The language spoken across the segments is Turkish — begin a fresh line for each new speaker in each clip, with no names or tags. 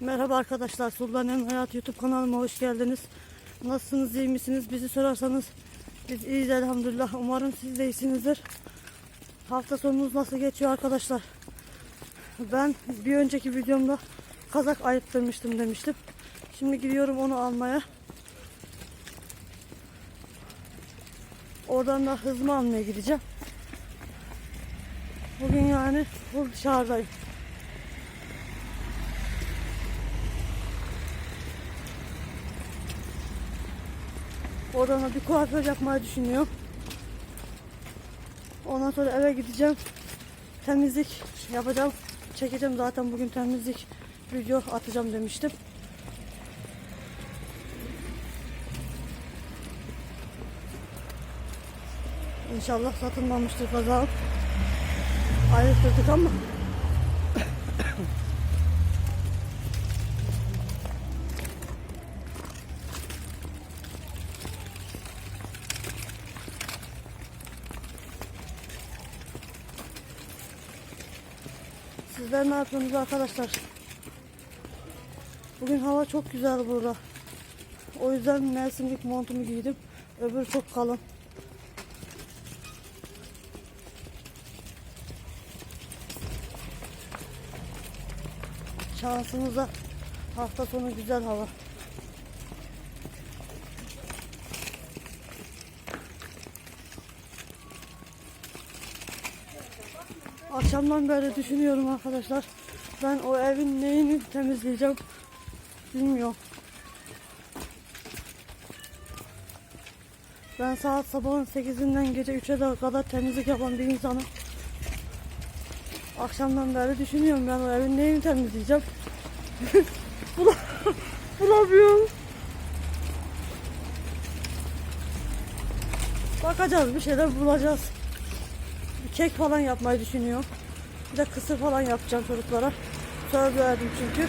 Merhaba arkadaşlar. Sultan'ın Hayat YouTube kanalıma hoş geldiniz. Nasılsınız, iyi misiniz? Bizi sorarsanız biz iyiyiz elhamdülillah. Umarım siz de iyisinizdir. Hafta sonunuz nasıl geçiyor arkadaşlar? Ben bir önceki videomda kazak ayıttırmıştım demiştim. Şimdi gidiyorum onu almaya. Oradan da hızımı almaya gideceğim. Bugün yani full dışarıdayım. Oradan da bir kuaför yapmayı düşünüyorum. Ondan sonra eve gideceğim. Temizlik yapacağım. Çekeceğim zaten bugün temizlik video atacağım demiştim. İnşallah satılmamıştır kazağım. Ayrıtırdık ama yapıyorsunuz arkadaşlar? Bugün hava çok güzel burada. O yüzden mevsimlik montumu giydim. Öbür çok kalın. Şansımıza hafta sonu güzel hava. Akşamdan beri düşünüyorum arkadaşlar. Ben o evin neyini temizleyeceğim bilmiyorum. Ben saat sabahın 8'inden gece 3'e kadar temizlik yapan bir insanım. Akşamdan beri düşünüyorum ben o evin neyini temizleyeceğim. Bula- Bulamıyorum. Bakacağız bir şeyler bulacağız. Kek falan yapmayı düşünüyorum. Bir de kısır falan yapacağım çocuklara. Söz verdim çünkü.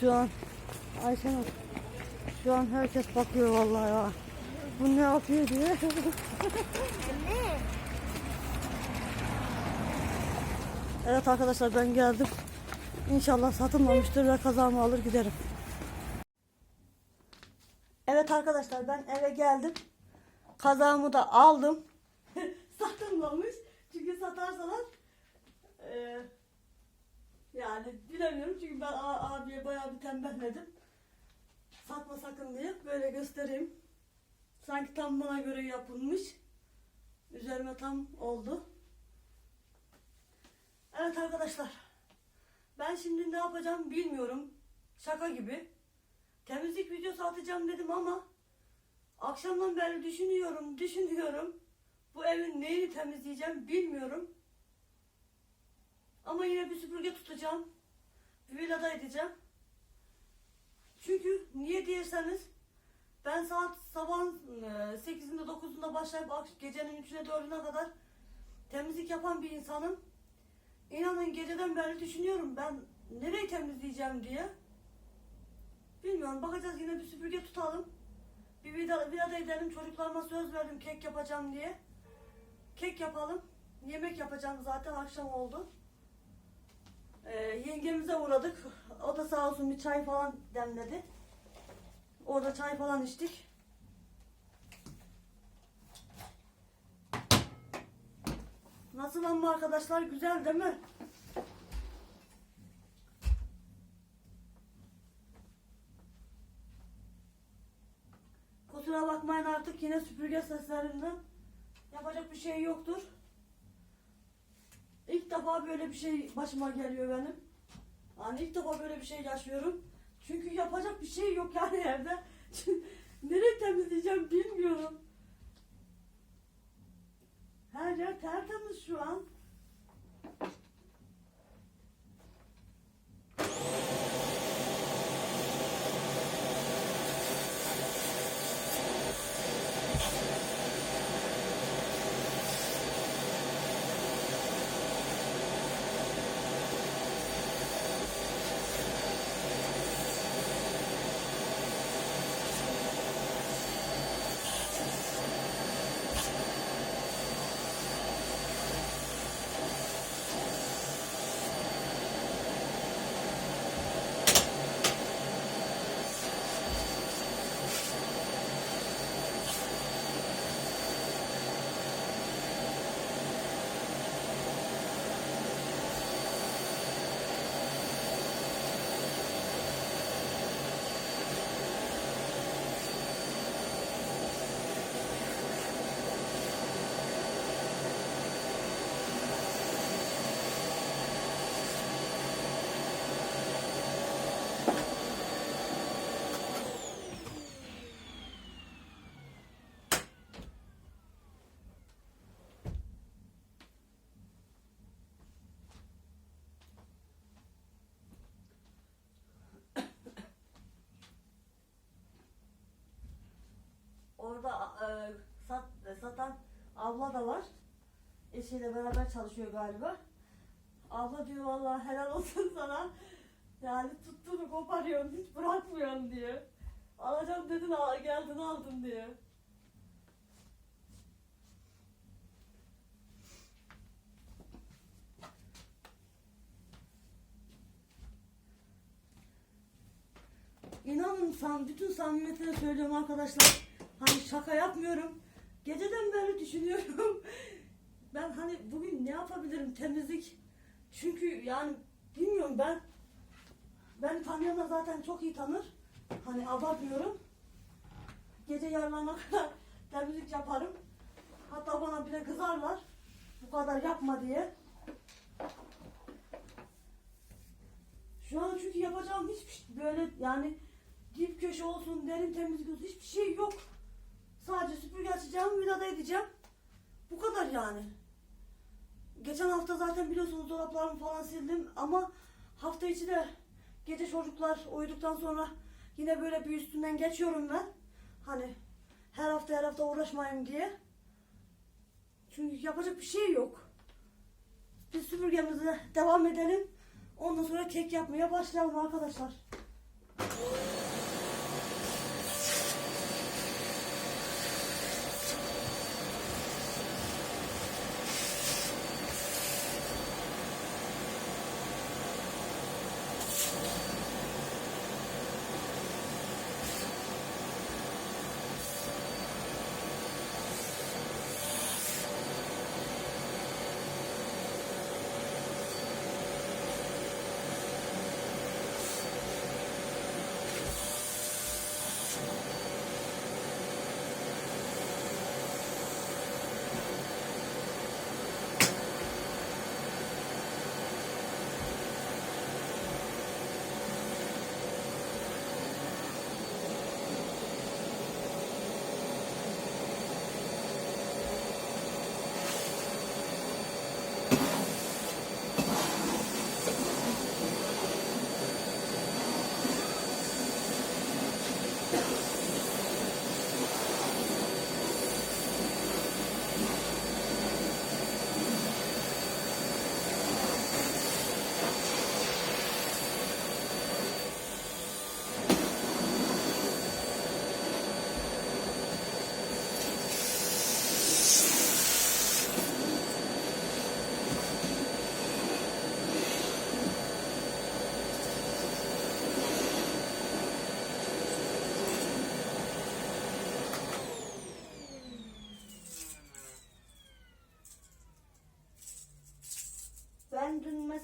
Şu an Ayşenur şu an herkes bakıyor vallahi ya. Bu ne yapıyor diye. evet arkadaşlar ben geldim. İnşallah satılmamıştır ve kazamı alır giderim. Evet arkadaşlar ben eve geldim. Kazağımı da aldım. Satılmamış. Çünkü satarsalar e, yani bilemiyorum çünkü ben abiye bayağı bir tembelledim. Satma sakın diye böyle göstereyim. Sanki tam bana göre yapılmış. Üzerime tam oldu. Evet arkadaşlar. Ben şimdi ne yapacağım bilmiyorum. Şaka gibi. Temizlik videosu atacağım dedim ama akşamdan beri düşünüyorum, düşünüyorum. Bu evin neyini temizleyeceğim bilmiyorum. Ama yine bir süpürge tutacağım. Bir villada edeceğim. Çünkü niye diyerseniz ben saat sabahın e, 8'inde 9'unda başlayıp gecenin 3'üne 4'üne kadar temizlik yapan bir insanım. İnanın geceden beri düşünüyorum ben nereyi temizleyeceğim diye. Bilmiyorum bakacağız yine bir süpürge tutalım. Bir vida, vida edelim çocuklarıma söz verdim kek yapacağım diye. Kek yapalım. Yemek yapacağım zaten akşam oldu. Ee, yengemize uğradık. O da sağ olsun bir çay falan demledi. Orada çay falan içtik. Nasıl ama arkadaşlar güzel değil mi? Kusura bakmayın artık yine süpürge seslerinden. Yapacak bir şey yoktur. İlk defa böyle bir şey başıma geliyor benim. Yani ilk defa böyle bir şey yaşıyorum. Çünkü yapacak bir şey yok yani evde. Nereye temizleyeceğim bilmiyorum. 爽 e, sat, e, satan abla da var. Eşiyle beraber çalışıyor galiba. Abla diyor vallahi helal olsun sana. Yani tuttuğunu koparıyorsun hiç bırakmıyorsun diyor. Alacağım dedin geldin aldın diyor. İnanın sam bütün samimiyetle söylüyorum arkadaşlar. Hani şaka yapmıyorum. Geceden beri düşünüyorum. ben hani bugün ne yapabilirim temizlik. Çünkü yani bilmiyorum ben ben tanıyanlar zaten çok iyi tanır. Hani abartmıyorum. Gece yarılarına kadar temizlik yaparım. Hatta bana bile kızarlar. Bu kadar yapma diye. Şu an çünkü yapacağım hiçbir şey böyle yani dip köşe olsun, derin temizlik olsun hiçbir şey yok. Sadece süpürge açacağım, vidada edeceğim. Bu kadar yani. Geçen hafta zaten biliyorsunuz dolaplarımı falan sildim ama hafta içi de gece çocuklar uyuduktan sonra yine böyle bir üstünden geçiyorum ben. Hani her hafta her hafta uğraşmayayım diye. Çünkü yapacak bir şey yok. Biz süpürgemize devam edelim. Ondan sonra kek yapmaya başlayalım arkadaşlar.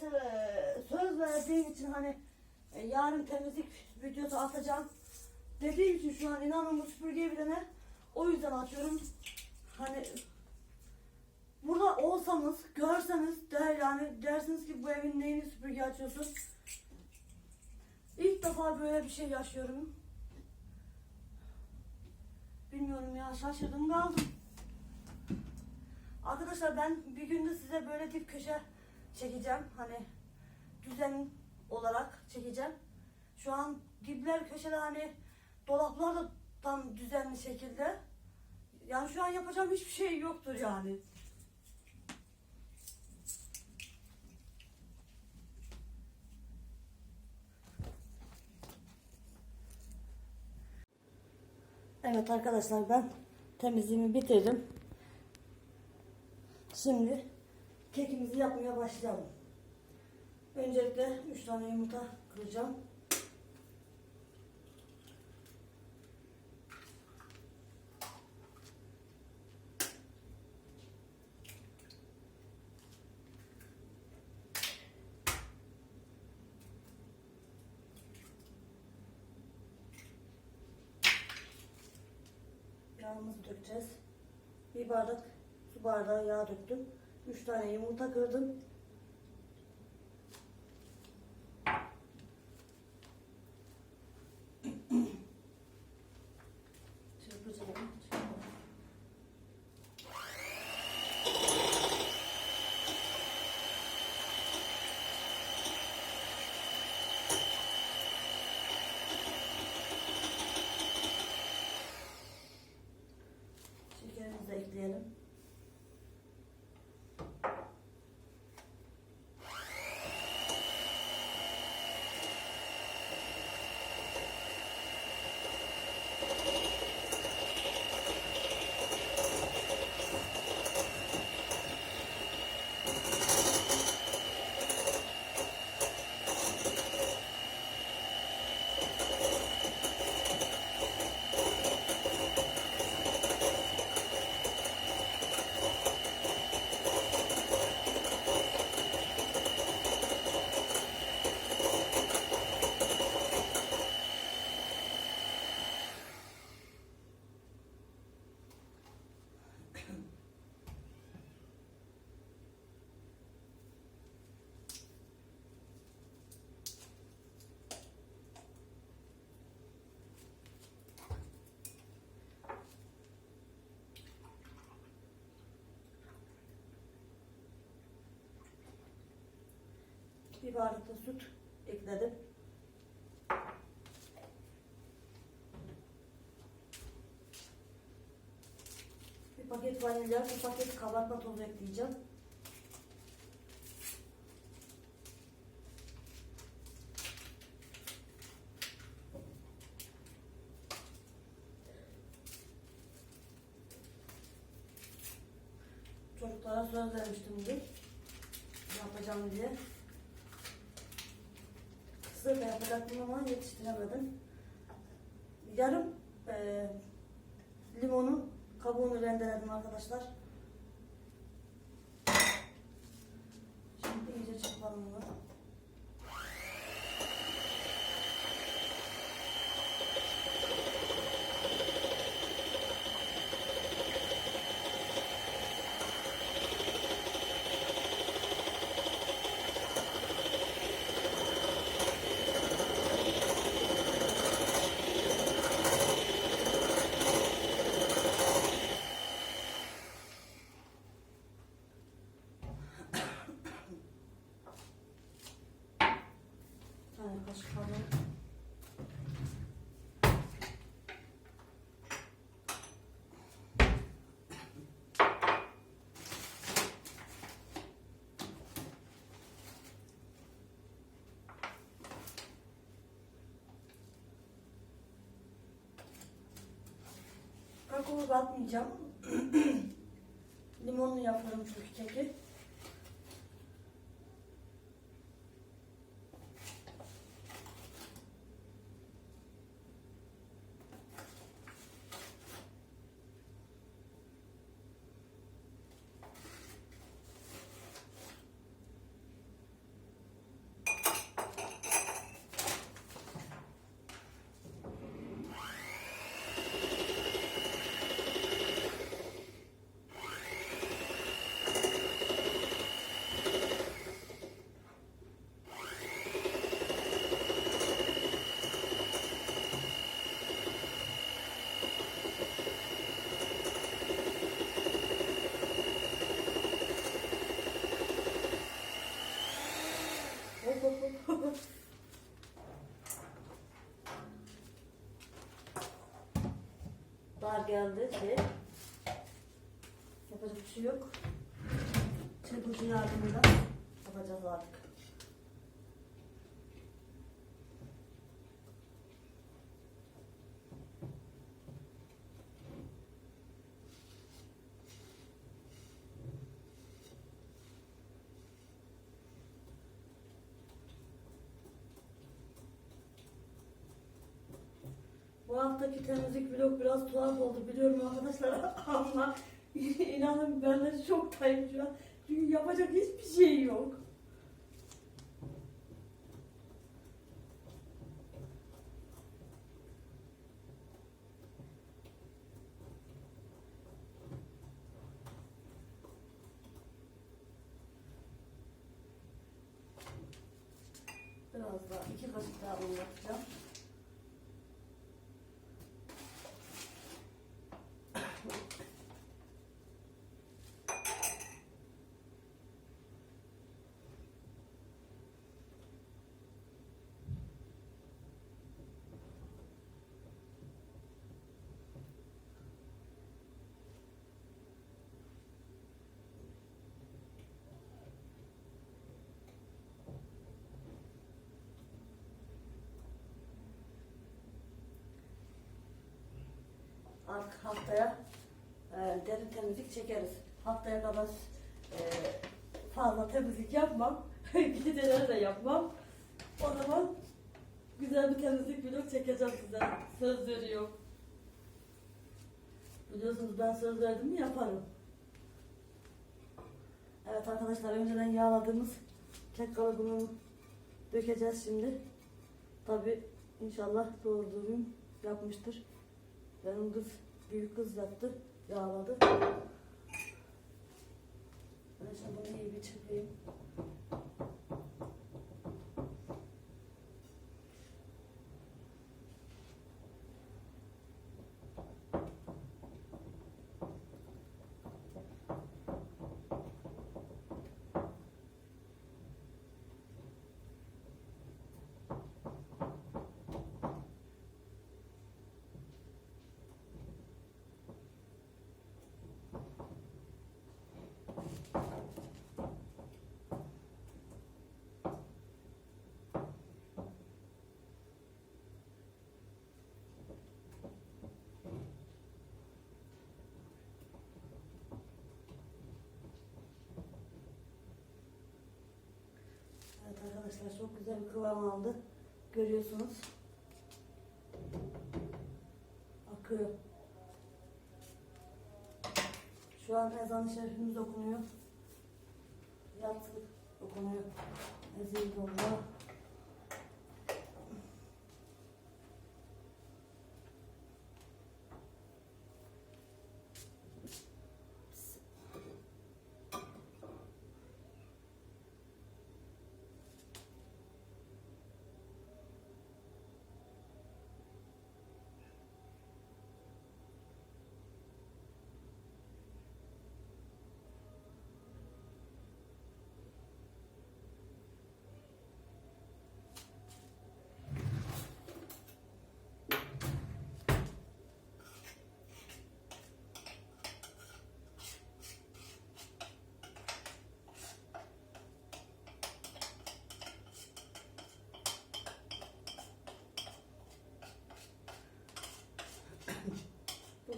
Mesela söz verdiğim için hani e, yarın temizlik videosu atacağım. Dediğim için şu an inanın bu süpürgeyi bile ne? O yüzden atıyorum. Hani burada olsanız, görseniz der yani dersiniz ki bu evin neyini süpürge açıyorsun. İlk defa böyle bir şey yaşıyorum. Bilmiyorum ya şaşırdım kaldım. Arkadaşlar ben bir günde size böyle dip köşe çekeceğim. Hani düzen olarak çekeceğim. Şu an dipler köşede hani dolaplar da tam düzenli şekilde. Yani şu an yapacağım hiçbir şey yoktur yani. Evet arkadaşlar ben temizliğimi bitirdim. Şimdi kekimizi yapmaya başlayalım. Öncelikle 3 tane yumurta kıracağım. Yağımızı dökeceğiz. Bir bardak su bardağı yağ döktüm. 3 tane yumurta kırdım. Bir bardak da süt ekledim. Bir paket vanilya, bir paket kabartma tozu ekleyeceğim. Çocuklara söz vermiştim bugün. Yapacağım diye. Kısır da ama yetiştiremedim. Yarım eee limonun kabuğunu rendeledim arkadaşlar. Şimdi iyice çırpalım bunu. Bir tane kaşık alalım. Kakao katmayacağım. Limonlu yapıyorum çünkü keki. Dar geldi şey. Yapacak bir şey yok. Çırpıcı yardımıyla yapacağız artık. Bu temizlik vlog biraz tuhaf oldu biliyorum arkadaşlar ama inanın ben de şoktayım. Çünkü yapacak hiçbir şey yok. Artık haftaya e, derin temizlik çekeriz. Haftaya kadar e, fazla temizlik yapmam. Geceleri de yapmam. O zaman güzel bir temizlik vlog çekeceğim size. Söz veriyorum. Biliyorsunuz ben söz verdim mi yaparım. Evet arkadaşlar önceden yağladığımız kek kalıbını dökeceğiz şimdi. Tabi inşallah doğru düzgün yapmıştır. Benim kız, büyük kız yaptı, yağladı. Ben şimdi bunu iyi bir çırpayım. Arkadaşlar. Çok güzel bir kıvam aldı. Görüyorsunuz. Akıyor. Şu an ezan-ı şerifimiz okunuyor. Yatsı okunuyor. Ezilullah.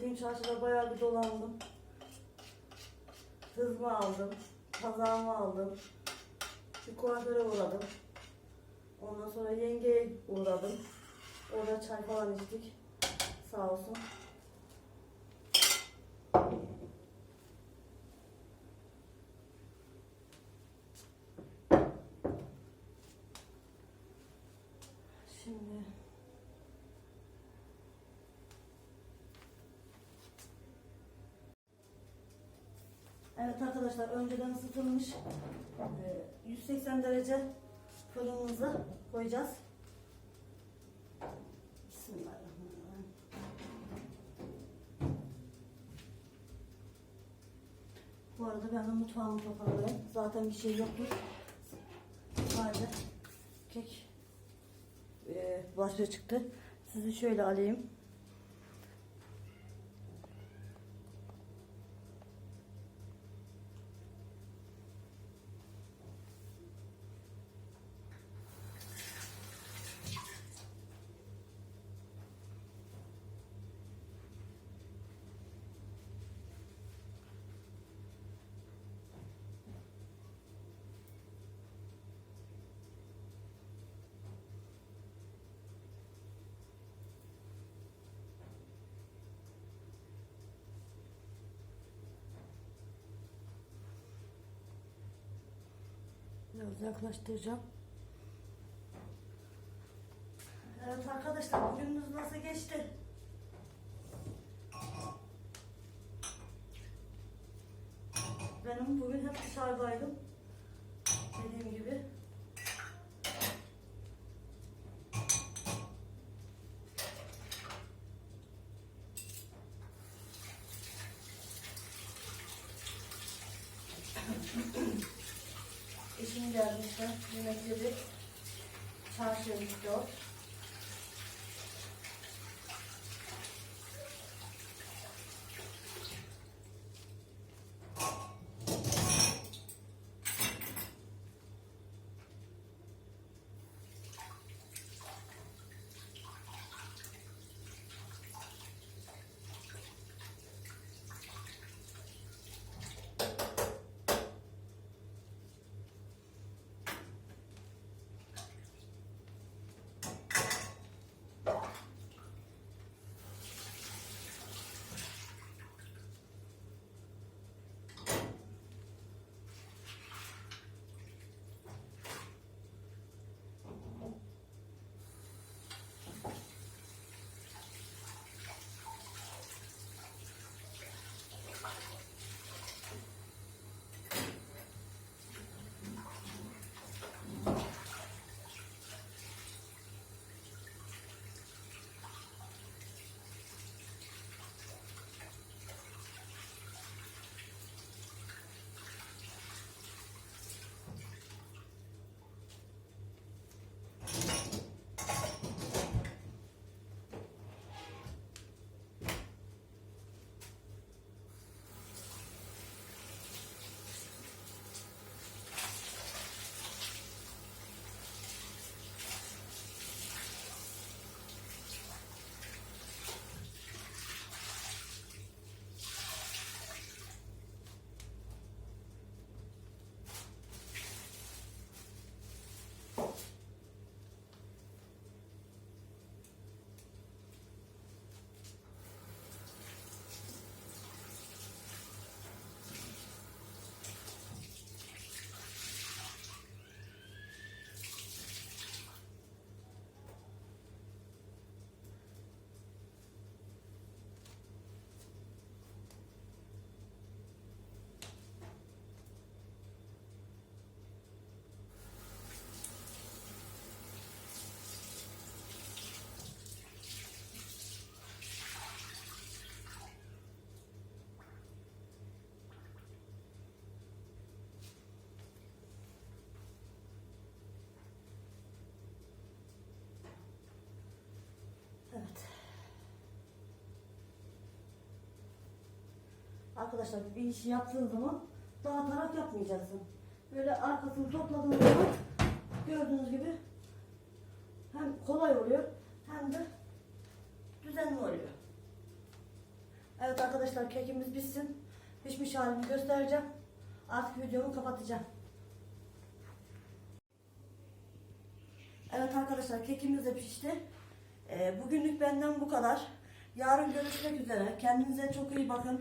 Bugün çarşıda bayağı bir dolandım. Hızımı aldım. Kazağımı aldım. Bir kuaföre uğradım. Ondan sonra yengeye uğradım. Orada çay falan içtik. Sağ olsun. Şimdi Evet arkadaşlar önceden ısıtılmış e, 180 derece fırınımıza koyacağız. Bu arada ben de mutfağımı toparlayayım. Zaten bir şey yoktur. Sadece kek e, başlığı çıktı. Sizi şöyle alayım. Biraz yaklaştıracağım. Evet arkadaşlar bugününüz nasıl geçti? Benim bugün hep dışarıdaydım. kıymetlidir. Çarşı 4. Arkadaşlar bir işi yaptığın zaman dağıtarak yapmayacaksın. Böyle arkasını topladığın zaman gördüğünüz gibi hem kolay oluyor hem de düzenli oluyor. Evet arkadaşlar kekimiz bitsin. Pişmiş halini göstereceğim. Artık videomu kapatacağım. Evet arkadaşlar kekimiz de pişti. Ee, bugünlük benden bu kadar. Yarın görüşmek üzere. Kendinize çok iyi bakın.